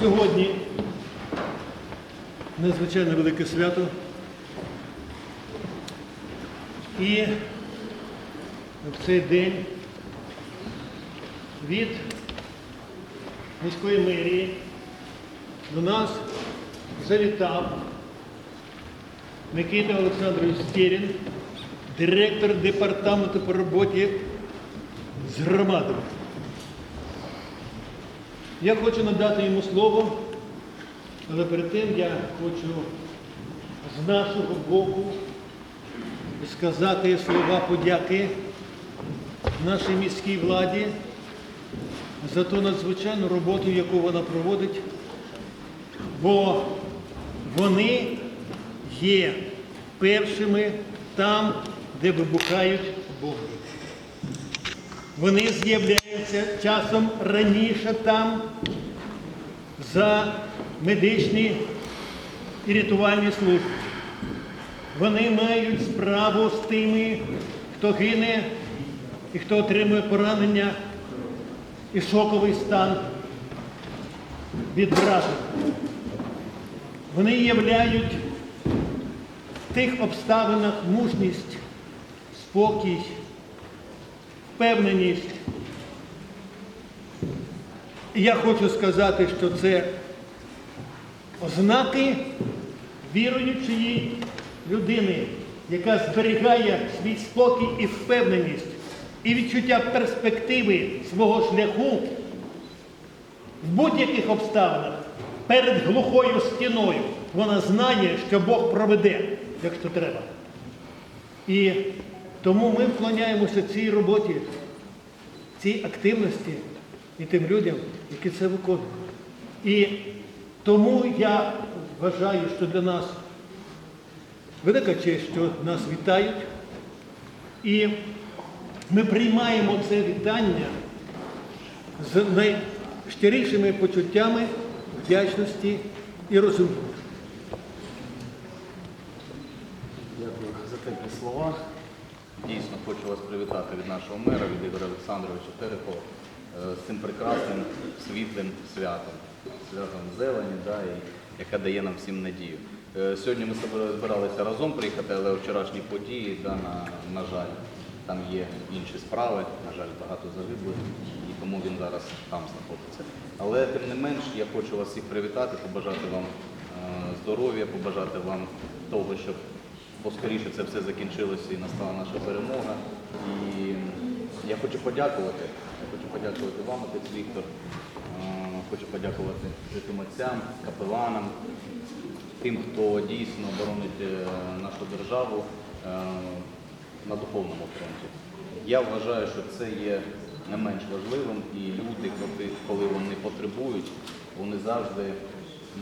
Сьогодні надзвичайно велике свято. І в цей день від міської мерії до нас завітав Микита Олександрович Стерін, директор департаменту по роботі з громадами. Я хочу надати йому слово, але перед тим я хочу з нашого боку сказати слова подяки нашій міській владі за ту надзвичайну роботу, яку вона проводить, бо вони є першими там, де вибухають бомби. Вони з'являються часом раніше там за медичні і рятувальні служби. Вони мають справу з тими, хто гине і хто отримує поранення і шоковий стан від враження. Вони являють в тих обставинах мужність, спокій, впевненість. І я хочу сказати, що це ознаки віруючої людини, яка зберігає свій спокій і впевненість, і відчуття перспективи свого шляху в будь-яких обставинах перед глухою стіною. Вона знає, що Бог проведе, якщо треба. І тому ми вклоняємося цій роботі, цій активності і тим людям, які це виконують. І тому я вважаю, що для нас велика честь, що нас вітають. І ми приймаємо це вітання з найщирішими почуттями вдячності і розуміння. Дякую за теплі слова. Дійсно, хочу вас привітати від нашого мера, від Ігоря Олександровича Терехова е, з цим прекрасним світлим святом, святом зелені, да, і, яка дає нам всім надію. Е, Сьогодні ми збиралися разом приїхати, але вчорашні події, да, на, на жаль, там є інші справи, на жаль, багато загиблих, і тому він зараз там знаходиться. Але тим не менш, я хочу вас всіх привітати, побажати вам е, здоров'я, побажати вам того, щоб поскоріше це все закінчилося і настала наша перемога. І я хочу подякувати. Я хочу подякувати вам, отець Віктор. Хочу подякувати святим отцям, капеланам, тим, хто дійсно боронить е, нашу державу е, на духовному фронті. Я вважаю, що це є не менш важливим, і люди, коли вони потребують, вони завжди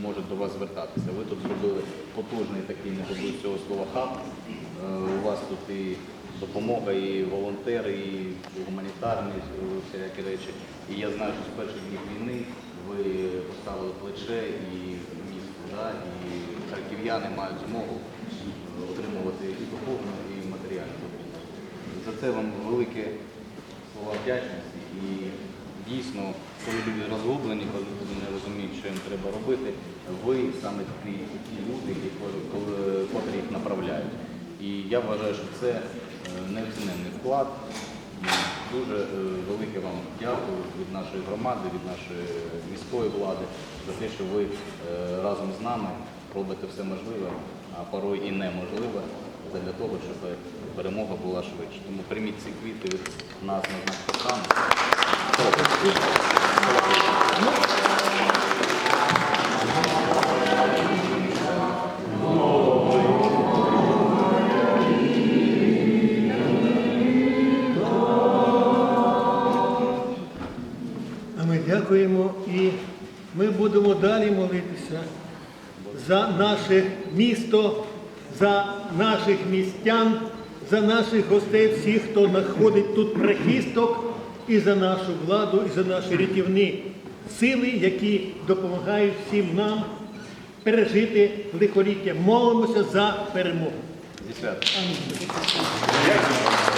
можуть до вас звертатися. Ви тут зробили потужний такий, не побоюсь цього слова, хаб. Е, У вас тут і допомога, і волонтери, і гуманітарні е, всілякі речі. І я знаю, що з перших днів війни ви поставили плече і місто, да? і харків'яни мають змогу е, отримувати і духовну, і матеріальну допомогу. За це вам велике слова вдячності дійсно, коли люди розгублені, коли люди не розуміють, що їм треба робити, ви саме ті, люди, які їх направляють. І я вважаю, що це е, неоціненний вклад. Дуже е, велике вам дякую від нашої громади, від нашої міської влади за те, що ви е, разом з нами робите все можливе, а порой і неможливе для того, щоб перемога була швидше. Тому прийміть ці квіти від нас на знак. А ми дякуємо і ми будемо далі молитися за наше місто, за наших містян, за наших гостей, всіх, хто знаходить тут прихисток, і за нашу владу, і за наші рятівні сили, які допомагають всім нам пережити лихоліття. Молимося за перемогу. Дякую.